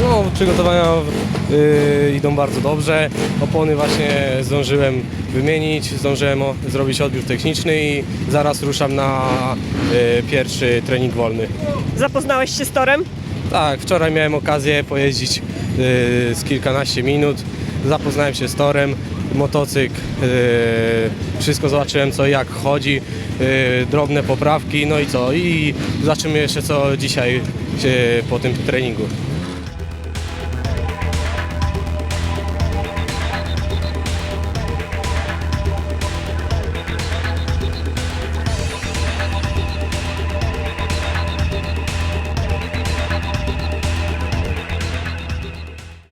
No Przygotowania y, idą bardzo dobrze. Opony właśnie zdążyłem wymienić, zdążyłem o, zrobić odbiór techniczny i zaraz ruszam na y, pierwszy trening wolny. Zapoznałeś się z torem? Tak, wczoraj miałem okazję pojeździć y, z kilkanaście minut. Zapoznałem się z torem, motocykl, y, wszystko zobaczyłem co i jak chodzi, y, drobne poprawki, no i co? I zobaczymy jeszcze co dzisiaj po tym treningu.